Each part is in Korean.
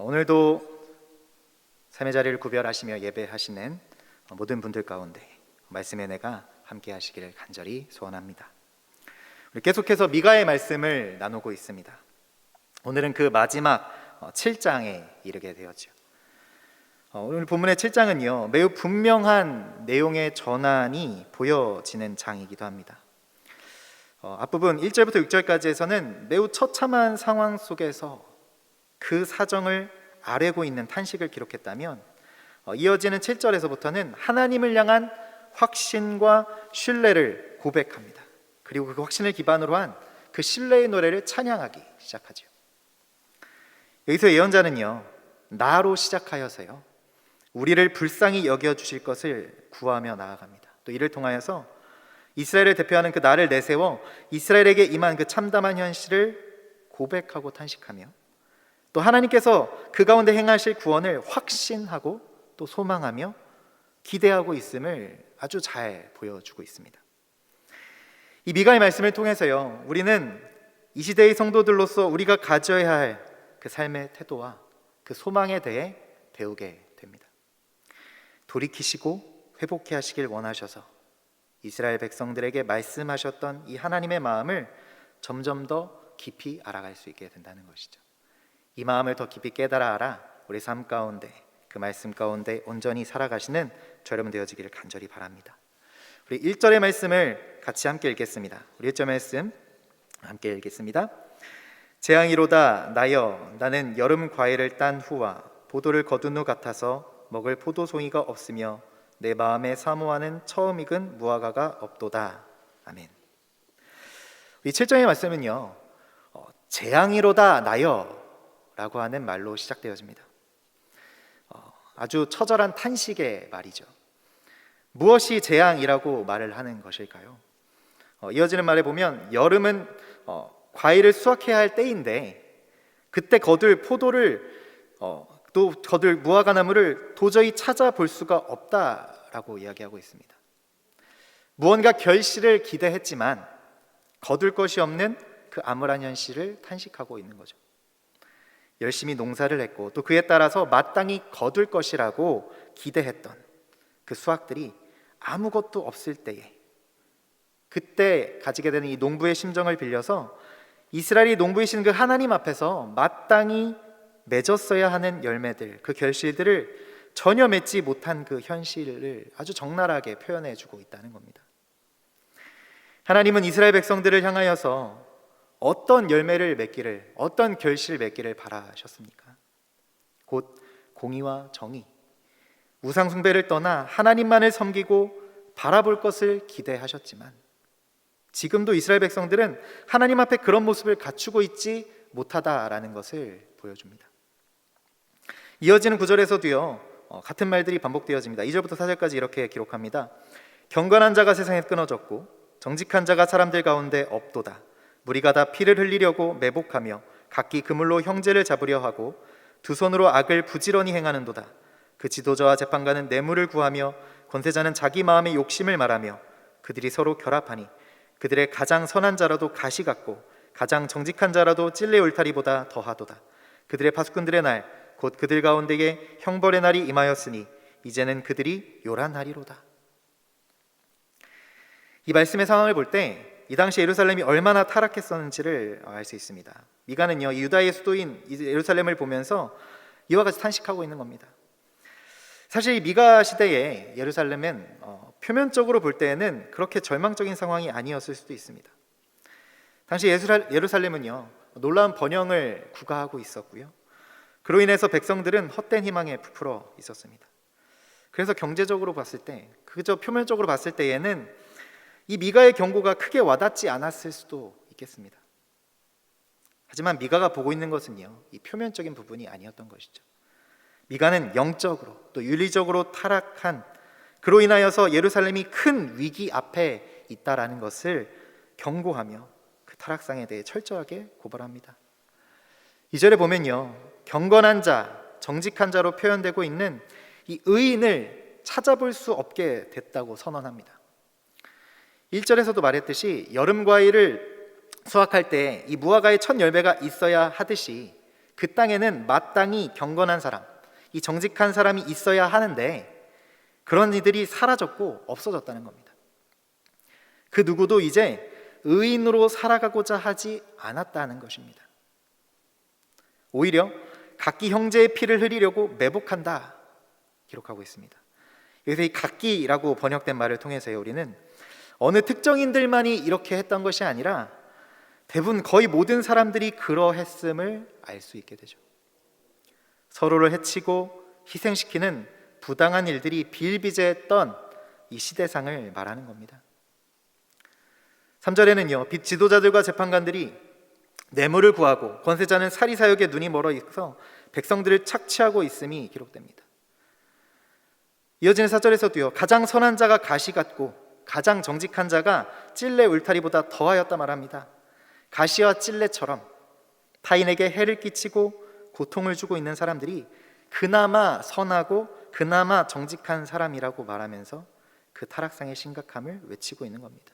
어, 오늘도 삶의 자리를 구별하시며 예배하시는 모든 분들 가운데 말씀의 은혜가 함께 하시기를 간절히 소원합니다. 계속해서 미가의 말씀을 나누고 있습니다. 오늘은 그 마지막 7장에 이르게 되었죠. 어, 오늘 본문의 7장은요 매우 분명한 내용의 전환이 보여지는 장이기도 합니다. 어, 앞부분 1절부터 6절까지에서는 매우 처참한 상황 속에서 그 사정을 아뢰고 있는 탄식을 기록했다면 어, 이어지는 7절에서부터는 하나님을 향한 확신과 신뢰를 고백합니다. 그리고 그 확신을 기반으로 한 그 신뢰의 노래를 찬양하기 시작하죠. 여기서 예언자는요 나로 시작하여서요 우리를 불쌍히 여겨 주실 것을 구하며 나아갑니다. 또 이를 통하여서 이스라엘을 대표하는 그 나를 내세워 이스라엘에게 임한 그 참담한 현실을 고백하고 탄식하며 또 하나님께서 그 가운데 행하실 구원을 확신하고 또 소망하며 기대하고 있음을 아주 잘 보여주고 있습니다. 이 미가의 말씀을 통해서요, 우리는 이 시대의 성도들로서 우리가 가져야 할 그 삶의 태도와 그 소망에 대해 배우게 됩니다. 돌이키시고 회복해 하시길 원하셔서 이스라엘 백성들에게 말씀하셨던 이 하나님의 마음을 점점 더 깊이 알아갈 수 있게 된다는 것이죠. 이 마음을 더 깊이 깨달아 알아 우리 삶 가운데 그 말씀 가운데 온전히 살아가시는 저 여러분 되어지기를 간절히 바랍니다. 우리 1절의 말씀을 같이 함께 읽겠습니다. 우리 1절 말씀 함께 읽겠습니다. 재앙이로다 나여 나는 여름 과일을 딴 후와 보도를 거둔 후 같아서 먹을 포도송이가 없으며 내 마음에 사모하는 처음 익은 무화과가 없도다. 아멘. 이 7장의 말씀은요. 어, 재앙이로다 나여 라고 하는 말로 시작되어집니다. 어, 아주 처절한 탄식의 말이죠. 무엇이 재앙이라고 말을 하는 것일까요? 어, 이어지는 말에 보면 여름은 어, 과일을 수확해야 할 때인데 그때 거둘 포도를 어, 또 거둘 무화과 나무를 도저히 찾아볼 수가 없다라고 이야기하고 있습니다. 무언가 결실을 기대했지만 거둘 것이 없는 그 암울한 현실을 탄식하고 있는 거죠. 열심히 농사를 했고 또 그에 따라서 마땅히 거둘 것이라고 기대했던 그 수확들이 아무것도 없을 때에 그때 가지게 되는 이 농부의 심정을 빌려서 이스라엘이 농부이신 그 하나님 앞에서 마땅히 맺었어야 하는 열매들, 그 결실들을 전혀 맺지 못한 그 현실을 아주 적나라하게 표현해 주고 있다는 겁니다. 하나님은 이스라엘 백성들을 향하여서 어떤 열매를 맺기를, 어떤 결실을 맺기를 바라셨습니까? 곧 공의와 정의, 우상 숭배를 떠나 하나님만을 섬기고 바라볼 것을 기대하셨지만 지금도 이스라엘 백성들은 하나님 앞에 그런 모습을 갖추고 있지 못하다라는 것을 보여줍니다. 이어지는 구절에서도요 어, 같은 말들이 반복되어집니다. 2절부터 4절까지 이렇게 기록합니다. 경건한 자가 세상에 끊어졌고 정직한 자가 사람들 가운데 없도다. 무리가 다 피를 흘리려고 매복하며 각기 그물로 형제를 잡으려 하고 두 손으로 악을 부지런히 행하는도다. 그 지도자와 재판관은 뇌물을 구하며 권세자는 자기 마음의 욕심을 말하며 그들이 서로 결합하니 그들의 가장 선한 자라도 가시 같고 가장 정직한 자라도 찔레 울타리보다 더하도다. 그들의 파수꾼들의 날 곧 그들 가운데에 형벌의 날이 임하였으니 이제는 그들이 요란하리로다. 이 말씀의 상황을 볼 때 이 당시 예루살렘이 얼마나 타락했었는지를 알 수 있습니다. 미가는요 유다의 수도인 예루살렘을 보면서 이와 같이 탄식하고 있는 겁니다. 사실 미가 시대에 예루살렘은 어, 표면적으로 볼 때에는 그렇게 절망적인 상황이 아니었을 수도 있습니다. 당시 예루살렘은요 놀라운 번영을 구가하고 있었고요. 그로 인해서 백성들은 헛된 희망에 부풀어 있었습니다. 그래서 경제적으로 봤을 때, 그저 표면적으로 봤을 때에는 이 미가의 경고가 크게 와닿지 않았을 수도 있겠습니다. 하지만 미가가 보고 있는 것은요, 이 표면적인 부분이 아니었던 것이죠. 미가는 영적으로 또 윤리적으로 타락한 그로 인하여서 예루살렘이 큰 위기 앞에 있다라는 것을 경고하며 그 타락상에 대해 철저하게 고발합니다. 이절에 보면요. 경건한 자, 정직한 자로 표현되고 있는 이 의인을 찾아볼 수 없게 됐다고 선언합니다. 1절에서도 말했듯이 여름 과일을 수확할 때 이 무화과의 첫 열매가 있어야 하듯이 그 땅에는 마땅히 경건한 사람, 이 정직한 사람이 있어야 하는데 그런 이들이 사라졌고 없어졌다는 겁니다. 그 누구도 이제 의인으로 살아가고자 하지 않았다는 것입니다. 오히려 각기 형제의 피를 흘리려고 매복한다 기록하고 있습니다. 여기서 이 각기라고 번역된 말을 통해서 우리는 어느 특정인들만이 이렇게 했던 것이 아니라 대부분 거의 모든 사람들이 그러했음을 알 수 있게 되죠. 서로를 해치고 희생시키는 부당한 일들이 비일비재했던 이 시대상을 말하는 겁니다. 3절에는요. 빛 지도자들과 재판관들이 뇌물을 구하고 권세자는 사리사욕에 눈이 멀어 있어 백성들을 착취하고 있음이 기록됩니다. 이어지는 4절에서도요. 가장 선한 자가 가시 같고 가장 정직한 자가 찔레 울타리보다 더하였다 말합니다. 가시와 찔레처럼 타인에게 해를 끼치고 고통을 주고 있는 사람들이 그나마 선하고 그나마 정직한 사람이라고 말하면서 그 타락상의 심각함을 외치고 있는 겁니다.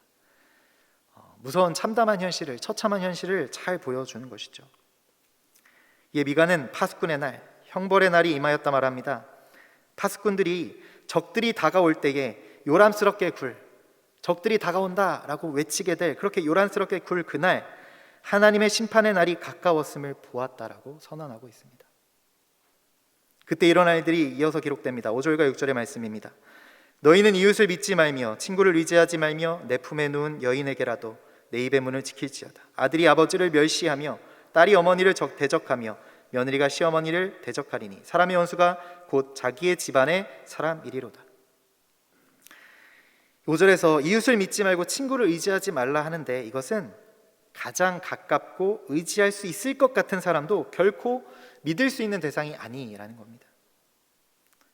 어, 무서운 참담한 현실을 처참한 현실을 잘 보여주는 것이죠. 미가는 파수꾼의 날, 형벌의 날이 임하였다 말합니다. 파수꾼들이 적들이 다가올 때에 요람스럽게 굴, 적들이 다가온다라고 외치게 될 그렇게 요란스럽게 굴 그날 하나님의 심판의 날이 가까웠음을 보았다라고 선언하고 있습니다. 그때 일어날 일들이 이어서 기록됩니다. 5절과 6절의 말씀입니다. 너희는 이웃을 믿지 말며 친구를 의지하지 말며 내 품에 누운 여인에게라도 내 입의 문을 지킬지어다. 아들이 아버지를 멸시하며 딸이 어머니를 적 대적하며 며느리가 시어머니를 대적하리니 사람의 원수가 곧 자기의 집안의 사람이리로다. 5절에서 이웃을 믿지 말고 친구를 의지하지 말라 하는데 이것은 가장 가깝고 의지할 수 있을 것 같은 사람도 결코 믿을 수 있는 대상이 아니라는 겁니다.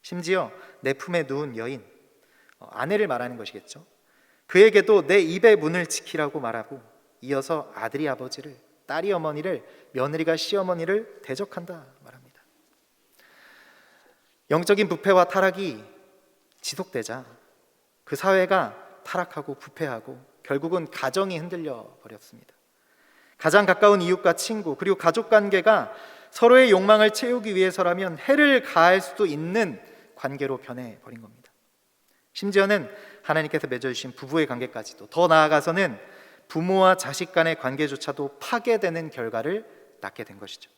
심지어 내 품에 누운 여인, 어, 아내를 말하는 것이겠죠. 그에게도 내 입의 문을 지키라고 말하고 이어서 아들이 아버지를, 딸이 어머니를, 며느리가 시어머니를 대적한다 말합니다. 영적인 부패와 타락이 지속되자 그 사회가 타락하고 부패하고 결국은 가정이 흔들려 버렸습니다. 가장 가까운 이웃과 친구 그리고 가족 관계가 서로의 욕망을 채우기 위해서라면 해를 가할 수도 있는 관계로 변해 버린 겁니다. 심지어는 하나님께서 맺어주신 부부의 관계까지도 더 나아가서는 부모와 자식 간의 관계조차도 파괴되는 결과를 낳게 된 것이죠.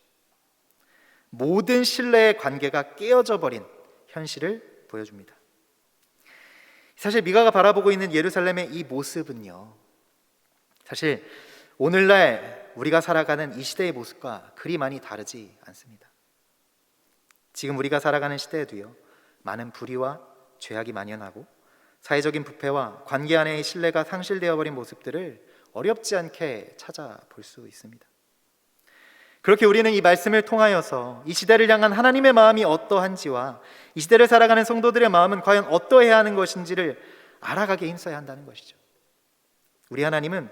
모든 신뢰의 관계가 깨어져 버린 현실을 보여줍니다. 사실 미가가 바라보고 있는 예루살렘의 이 모습은요. 사실 오늘날 우리가 살아가는 이 시대의 모습과 그리 많이 다르지 않습니다. 지금 우리가 살아가는 시대에도요, 많은 불의와 죄악이 만연하고 사회적인 부패와 관계 안의 신뢰가 상실되어 버린 모습들을 어렵지 않게 찾아볼 수 있습니다. 그렇게 우리는 이 말씀을 통하여서 이 시대를 향한 하나님의 마음이 어떠한지와 이 시대를 살아가는 성도들의 마음은 과연 어떠해야 하는 것인지를 알아가게 힘써야 한다는 것이죠. 우리 하나님은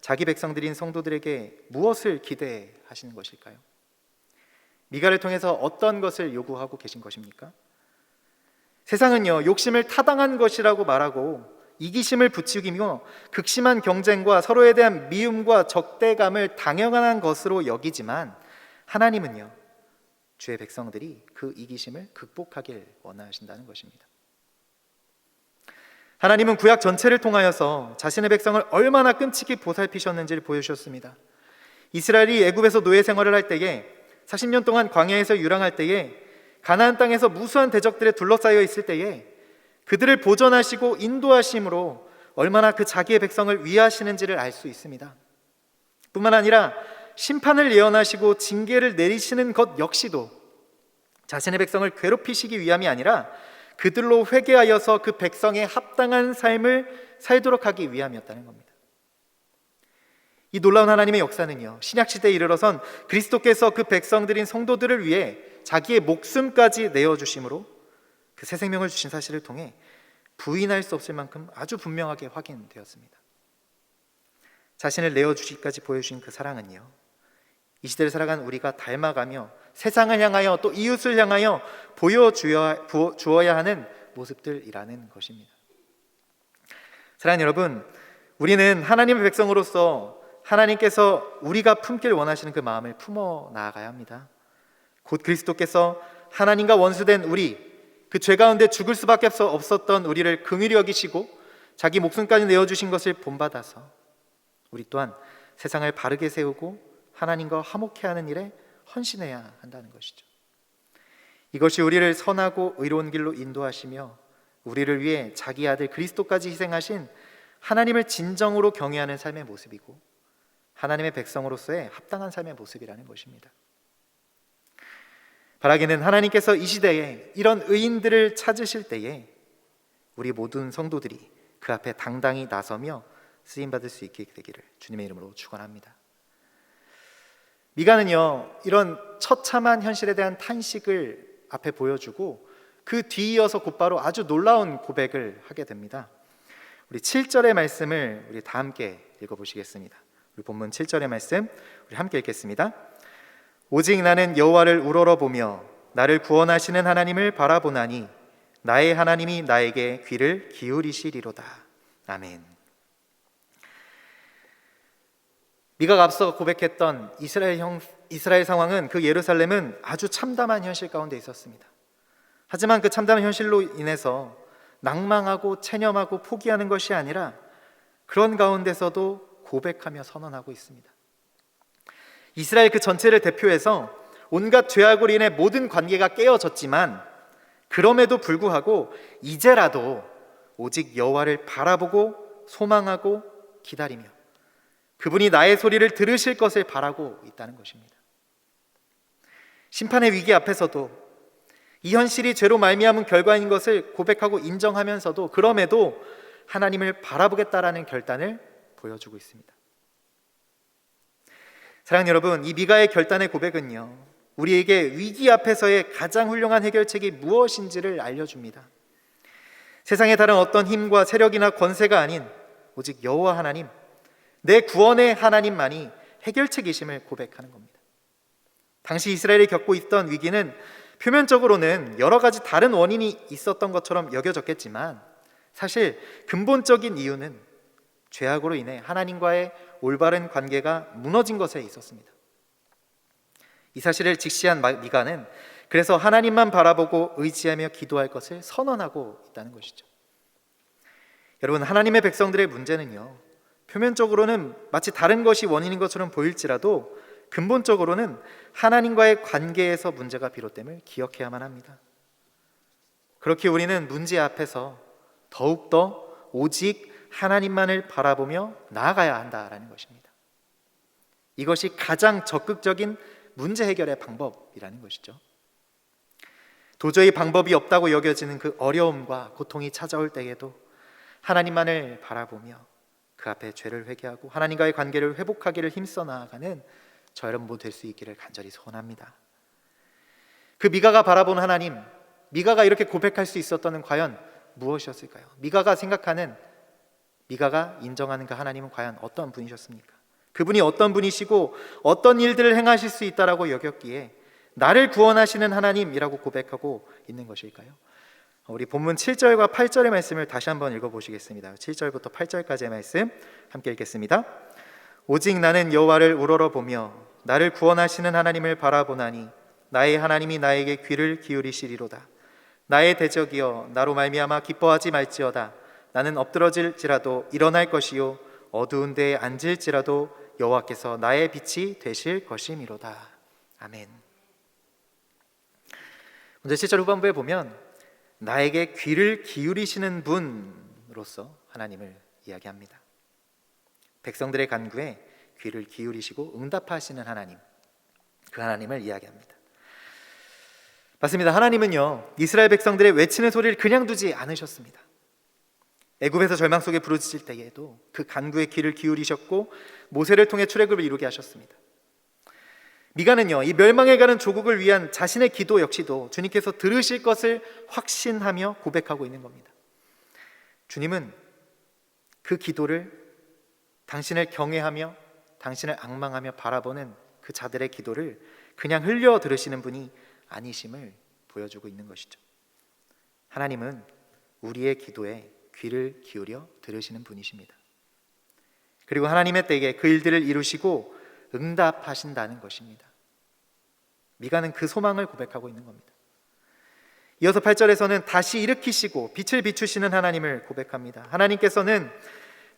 자기 백성들인 성도들에게 무엇을 기대하시는 것일까요? 미가를 통해서 어떤 것을 요구하고 계신 것입니까? 세상은요, 욕심을 타당한 것이라고 말하고 이기심을 부추기며 극심한 경쟁과 서로에 대한 미움과 적대감을 당연한 것으로 여기지만 하나님은요, 주의 백성들이 그 이기심을 극복하길 원하신다는 것입니다. 하나님은 구약 전체를 통하여서 자신의 백성을 얼마나 끔찍이 보살피셨는지를 보여주셨습니다. 이스라엘이 애굽에서 노예 생활을 할 때에 40년 동안 광야에서 유랑할 때에 가나안 땅에서 무수한 대적들에 둘러싸여 있을 때에 그들을 보존하시고 인도하심으로 얼마나 그 자기의 백성을 위하시는지를 알 수 있습니다. 뿐만 아니라 심판을 예언하시고 징계를 내리시는 것 역시도 자신의 백성을 괴롭히시기 위함이 아니라 그들로 회개하여서 그 백성의 합당한 삶을 살도록 하기 위함이었다는 겁니다. 이 놀라운 하나님의 역사는요, 신약 시대에 이르러선 그리스도께서 그 백성들인 성도들을 위해 자기의 목숨까지 내어 주심으로 그 새 생명을 주신 사실을 통해 부인할 수 없을 만큼 아주 분명하게 확인되었습니다. 자신을 내어 주시기까지 보여주신 그 사랑은요, 이 시대를 살아간 우리가 닮아가며 세상을 향하여 또 이웃을 향하여 보여주어야 하는 모습들이라는 것입니다. 사랑하는 여러분, 우리는 하나님의 백성으로서 하나님께서 우리가 품길 원하시는 그 마음을 품어 나아가야 합니다. 곧 그리스도께서 하나님과 원수된 우리 그 죄 가운데 죽을 수밖에 없었던 우리를 긍휼히 여기시고 자기 목숨까지 내어 주신 것을 본받아서 우리 또한 세상을 바르게 세우고 하나님과 화목해 하는 일에 헌신해야 한다는 것이죠. 이것이 우리를 선하고 의로운 길로 인도하시며 우리를 위해 자기 아들 그리스도까지 희생하신 하나님을 진정으로 경외하는 삶의 모습이고 하나님의 백성으로서의 합당한 삶의 모습이라는 것입니다. 바라기는 하나님께서 이 시대에 이런 의인들을 찾으실 때에 우리 모든 성도들이 그 앞에 당당히 나서며 쓰임 받을 수 있게 되기를 주님의 이름으로 축원합니다. 미가는요 이런 처참한 현실에 대한 탄식을 앞에 보여주고 그 뒤이어서 곧바로 아주 놀라운 고백을 하게 됩니다. 우리 7절의 말씀을 우리 다 함께 읽어보시겠습니다. 우리 본문 7절의 말씀 우리 함께 읽겠습니다. 오직 나는 여호와를 우러러 보며 나를 구원하시는 하나님을 바라보나니 나의 하나님이 나에게 귀를 기울이시리로다. 아멘. 미가가 앞서 고백했던 이스라엘 형 이스라엘 상황은 그 예루살렘은 아주 참담한 현실 가운데 있었습니다. 하지만 그 참담한 현실로 인해서 낭망하고 체념하고 포기하는 것이 아니라 그런 가운데서도 고백하며 선언하고 있습니다. 이스라엘 그 전체를 대표해서 온갖 죄악으로 인해 모든 관계가 깨어졌지만 그럼에도 불구하고 이제라도 오직 여호와를 바라보고 소망하고 기다리며 그분이 나의 소리를 들으실 것을 바라고 있다는 것입니다. 심판의 위기 앞에서도 이 현실이 죄로 말미암은 결과인 것을 고백하고 인정하면서도 그럼에도 하나님을 바라보겠다라는 결단을 보여주고 있습니다. 사랑하는 여러분, 이 미가의 결단의 고백은요. 우리에게 위기 앞에서의 가장 훌륭한 해결책이 무엇인지를 알려줍니다. 세상에 다른 어떤 힘과 세력이나 권세가 아닌 오직 여호와 하나님, 내 구원의 하나님만이 해결책이심을 고백하는 겁니다. 당시 이스라엘이 겪고 있던 위기는 표면적으로는 여러 가지 다른 원인이 있었던 것처럼 여겨졌겠지만 사실 근본적인 이유는 죄악으로 인해 하나님과의 올바른 관계가 무너진 것에 있었습니다. 이 사실을 직시한 미가는 그래서 하나님만 바라보고 의지하며 기도할 것을 선언하고 있다는 것이죠. 여러분, 하나님의 백성들의 문제는요, 표면적으로는 마치 다른 것이 원인인 것처럼 보일지라도 근본적으로는 하나님과의 관계에서 문제가 비롯됨을 기억해야만 합니다. 그렇게 우리는 문제 앞에서 더욱더 오직 하나님만을 바라보며 나아가야 한다라는 것입니다. 이것이 가장 적극적인 문제 해결의 방법이라는 것이죠. 도저히 방법이 없다고 여겨지는 그 어려움과 고통이 찾아올 때에도 하나님만을 바라보며 그 앞에 죄를 회개하고 하나님과의 관계를 회복하기를 힘써 나아가는 저 여러분 될 수 있기를 간절히 소원합니다. 그 미가가 바라본 하나님, 미가가 이렇게 고백할 수 있었던 과연 무엇이었을까요? 미가가 생각하는 미가가 인정하는 그 하나님은 과연 어떤 분이셨습니까? 그분이 어떤 분이시고 어떤 일들을 행하실 수 있다라고 여겼기에 나를 구원하시는 하나님이라고 고백하고 있는 것일까요? 우리 본문 7절과 8절의 말씀을 다시 한번 읽어 보시겠습니다. 7절부터 8절까지의 말씀 함께 읽겠습니다. 오직 나는 여호와를 우러러 보며 나를 구원하시는 하나님을 바라보나니 나의 하나님이 나에게 귀를 기울이시리로다. 나의 대적이여 나로 말미암아 기뻐하지 말지어다. 나는 엎드러질지라도 일어날 것이요 어두운 데에 앉을지라도 여호와께서 나의 빛이 되실 것이미로다. 아멘. 먼저 7절 후반부에 보면 나에게 귀를 기울이시는 분으로서 하나님을 이야기합니다. 백성들의 간구에 귀를 기울이시고 응답하시는 하나님, 그 하나님을 이야기합니다. 맞습니다. 하나님은요 이스라엘 백성들의 외치는 소리를 그냥 두지 않으셨습니다. 애굽에서 절망 속에 부르짖을 때에도 그 간구에 귀를 기울이셨고 모세를 통해 출애굽을 이루게 하셨습니다. 미가는요 이 멸망에 가는 조국을 위한 자신의 기도 역시도 주님께서 들으실 것을 확신하며 고백하고 있는 겁니다. 주님은 그 기도를 당신을 경외하며 당신을 악망하며 바라보는 그 자들의 기도를 그냥 흘려 들으시는 분이 아니심을 보여주고 있는 것이죠. 하나님은 우리의 기도에 귀를 기울여 들으시는 분이십니다. 그리고 하나님의 때에 그 일들을 이루시고 응답하신다는 것입니다. 미가는 그 소망을 고백하고 있는 겁니다. 이어서 8절에서는 다시 일으키시고 빛을 비추시는 하나님을 고백합니다. 하나님께서는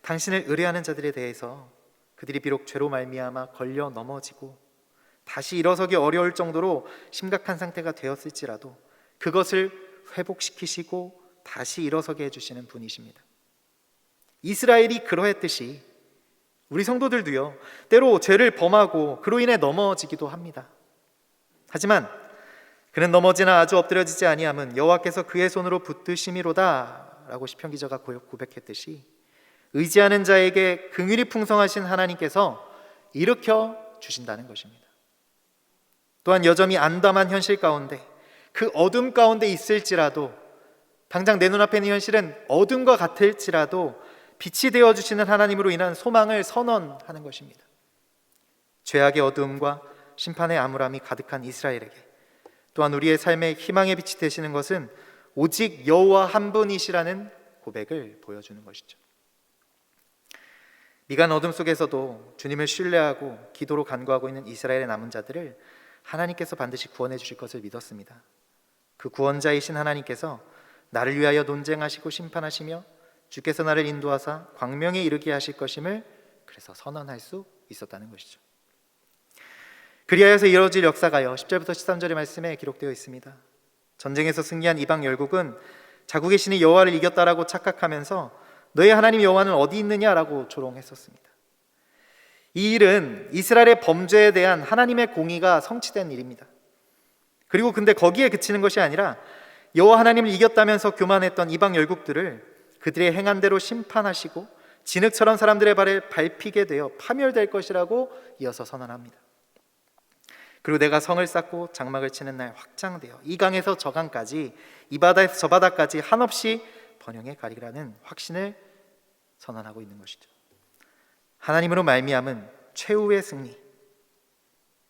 당신을 의뢰하는 자들에 대해서 그들이 비록 죄로 말미암아 걸려 넘어지고 다시 일어서기 어려울 정도로 심각한 상태가 되었을지라도 그것을 회복시키시고 다시 일어서게 해주시는 분이십니다. 이스라엘이 그러했듯이 우리 성도들도요 때로 죄를 범하고 그로 인해 넘어지기도 합니다. 하지만 그는 넘어지나 아주 엎드려지지 아니함은 여호와께서 그의 손으로 붙드심이로다라고 시편 기자가 고백했듯이 의지하는 자에게 긍휼이 풍성하신 하나님께서 일으켜 주신다는 것입니다. 또한 여전히 안담한 현실 가운데 그 어둠 가운데 있을지라도 당장 내 눈앞에 있는 현실은 어둠과 같을지라도 빛이 되어 주시는 하나님으로 인한 소망을 선언하는 것입니다. 죄악의 어두움과 심판의 암울함이 가득한 이스라엘에게 또한 우리의 삶의 희망의 빛이 되시는 것은 오직 여호와 한 분이시라는 고백을 보여주는 것이죠. 미간 어둠 속에서도 주님을 신뢰하고 기도로 간구하고 있는 이스라엘의 남은 자들을 하나님께서 반드시 구원해 주실 것을 믿었습니다. 그 구원자이신 하나님께서 나를 위하여 논쟁하시고 심판하시며 주께서 나를 인도하사 광명에 이르게 하실 것임을 그래서 선언할 수 있었다는 것이죠. 그리하여서 이루어질 역사가요. 10절부터 13절의 말씀에 기록되어 있습니다. 전쟁에서 승리한 이방 열국은 자국의 신이 여호와를 이겼다라고 착각하면서 너희 하나님 여호와는 어디 있느냐라고 조롱했었습니다. 이 일은 이스라엘의 범죄에 대한 하나님의 공의가 성취된 일입니다. 그리고 근데 거기에 그치는 것이 아니라 여호와 하나님을 이겼다면서 교만했던 이방 열국들을 그들의 행한 대로 심판하시고 진흙처럼 사람들의 발에 밟히게 되어 파멸될 것이라고 이어서 선언합니다. 그리고 내가 성을 쌓고 장막을 치는 날 확장되어 이 강에서 저 강까지 이 바다에서 저 바다까지 한없이 번영의 가리라는 확신을 선언하고 있는 것이죠. 하나님으로 말미암은 최후의 승리.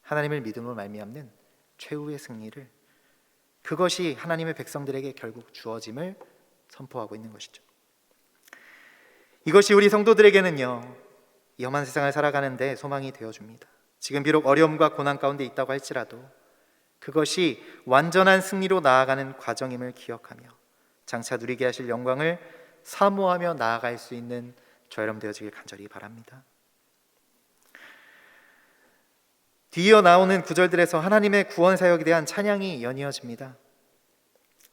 하나님을 믿음으로 말미암는 최후의 승리를 그것이 하나님의 백성들에게 결국 주어짐을 선포하고 있는 것이죠. 이것이 우리 성도들에게는요. 위험한 세상을 살아가는데 소망이 되어 줍니다. 지금 비록 어려움과 고난 가운데 있다고 할지라도 그것이 완전한 승리로 나아가는 과정임을 기억하며 장차 누리게 하실 영광을 사모하며 나아갈 수 있는 저 여러분 되어지길 간절히 바랍니다. 뒤이어 나오는 구절들에서 하나님의 구원 사역에 대한 찬양이 연이어집니다.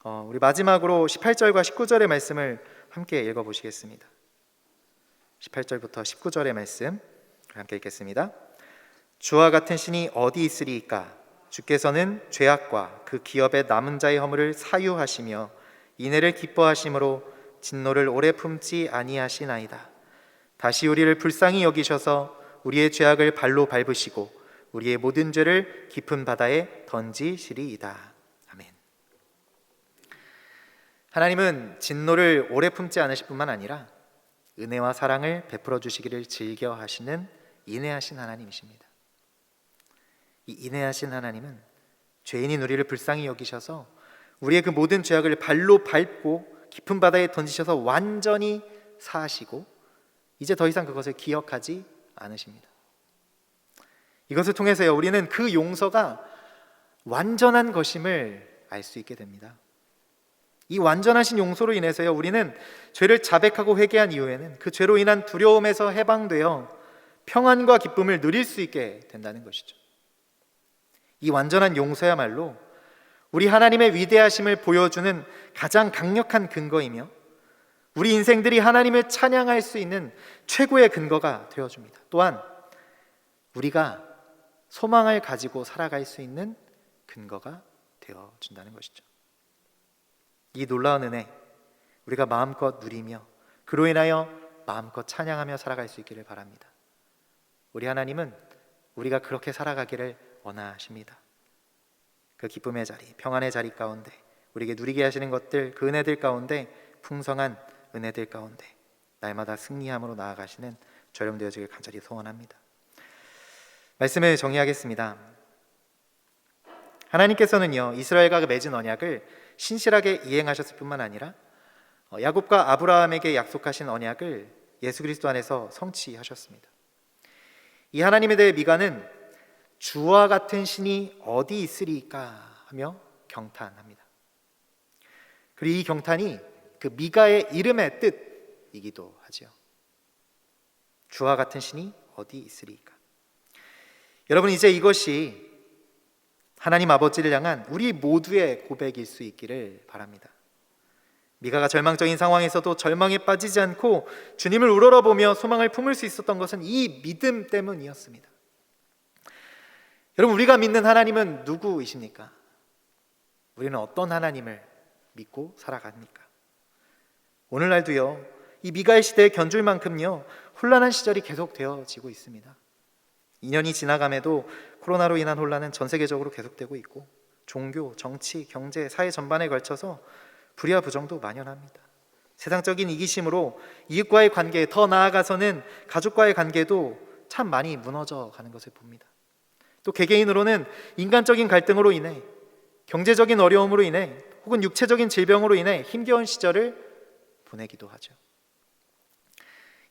어, 우리 마지막으로 18절과 19절의 말씀을 함께 읽어 보시겠습니다. 18절부터 19절의 말씀 함께 읽겠습니다. 주와 같은 신이 어디 있으리이까? 주께서는 죄악과 그 기업의 남은 자의 허물을 사유하시며 이내를 기뻐하심으로 진노를 오래 품지 아니하시나이다. 다시 우리를 불쌍히 여기셔서 우리의 죄악을 발로 밟으시고 우리의 모든 죄를 깊은 바다에 던지시리이다. 아멘. 하나님은 진노를 오래 품지 않으실 뿐만 아니라 은혜와 사랑을 베풀어 주시기를 즐겨 하시는 인내하신 하나님이십니다. 이 인내하신 하나님은 죄인인 우리를 불쌍히 여기셔서 우리의 그 모든 죄악을 발로 밟고 깊은 바다에 던지셔서 완전히 사하시고 이제 더 이상 그것을 기억하지 않으십니다. 이것을 통해서요 우리는 그 용서가 완전한 것임을 알 수 있게 됩니다. 이 완전하신 용서로 인해서요 우리는 죄를 자백하고 회개한 이후에는 그 죄로 인한 두려움에서 해방되어 평안과 기쁨을 누릴 수 있게 된다는 것이죠. 이 완전한 용서야말로 우리 하나님의 위대하심을 보여주는 가장 강력한 근거이며 우리 인생들이 하나님을 찬양할 수 있는 최고의 근거가 되어줍니다. 또한 우리가 소망을 가지고 살아갈 수 있는 근거가 되어 준다는 것이죠. 이 놀라운 은혜 우리가 마음껏 누리며 그로 인하여 마음껏 찬양하며 살아갈 수 있기를 바랍니다. 우리 하나님은 우리가 그렇게 살아가기를 원하십니다. 그 기쁨의 자리, 평안의 자리 가운데 우리에게 누리게 하시는 것들, 그 은혜들 가운데 풍성한 은혜들 가운데 날마다 승리함으로 나아가시는 저렴 되어지길 간절히 소원합니다. 말씀을 정리하겠습니다. 하나님께서는요 이스라엘과 맺은 언약을 신실하게 이행하셨을 뿐만 아니라 어, 야곱과 아브라함에게 약속하신 언약을 예수 그리스도 안에서 성취하셨습니다. 이 하나님에 대해 미가는 주와 같은 신이 어디 있으리까 하며 경탄합니다. 그리고 이 경탄이 그 미가의 이름의 뜻이기도 하지요. 주와 같은 신이 어디 있으리까? 여러분 이제 이것이 하나님 아버지를 향한 우리 모두의 고백일 수 있기를 바랍니다. 미가가 절망적인 상황에서도 절망에 빠지지 않고 주님을 우러러보며 소망을 품을 수 있었던 것은 이 믿음 때문이었습니다. 여러분 우리가 믿는 하나님은 누구이십니까? 우리는 어떤 하나님을 믿고 살아갑니까? 오늘날도요. 이 미가의 시대에 견줄 만큼요. 혼란한 시절이 계속되어지고 있습니다. 2년이 지나감에도 코로나로 인한 혼란은 전 세계적으로 계속되고 있고 종교, 정치, 경제, 사회 전반에 걸쳐서 불의와 부정도 만연합니다. 세상적인 이기심으로 이웃과의 관계, 더 나아가서는 가족과의 관계도 참 많이 무너져 가는 것을 봅니다. 또 개개인으로는 인간적인 갈등으로 인해 경제적인 어려움으로 인해 혹은 육체적인 질병으로 인해 힘겨운 시절을 보내기도 하죠.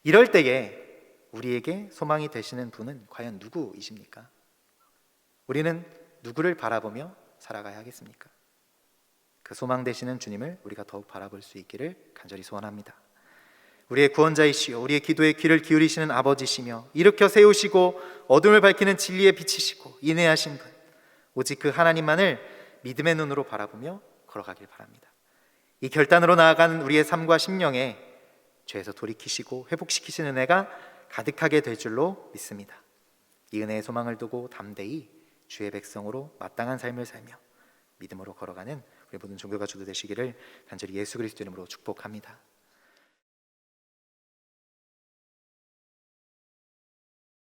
이럴 때에 우리에게 소망이 되시는 분은 과연 누구이십니까? 우리는 누구를 바라보며 살아가야 하겠습니까? 그 소망 되시는 주님을 우리가 더욱 바라볼 수 있기를 간절히 소원합니다. 우리의 구원자이시요 우리의 기도에 귀를 기울이시는 아버지시며 일으켜 세우시고 어둠을 밝히는 진리의 빛이시고 인내하신 분 오직 그 하나님만을 믿음의 눈으로 바라보며 걸어가길 바랍니다. 이 결단으로 나아가는 우리의 삶과 심령에 죄에서 돌이키시고 회복시키시는 은혜가 가득하게 될 줄로 믿습니다. 이 은혜의 소망을 두고 담대히 주의 백성으로 마땅한 삶을 살며 믿음으로 걸어가는 우리 모든 종교가 주도 되시기를 간절히 예수 그리스도 이름으로 축복합니다.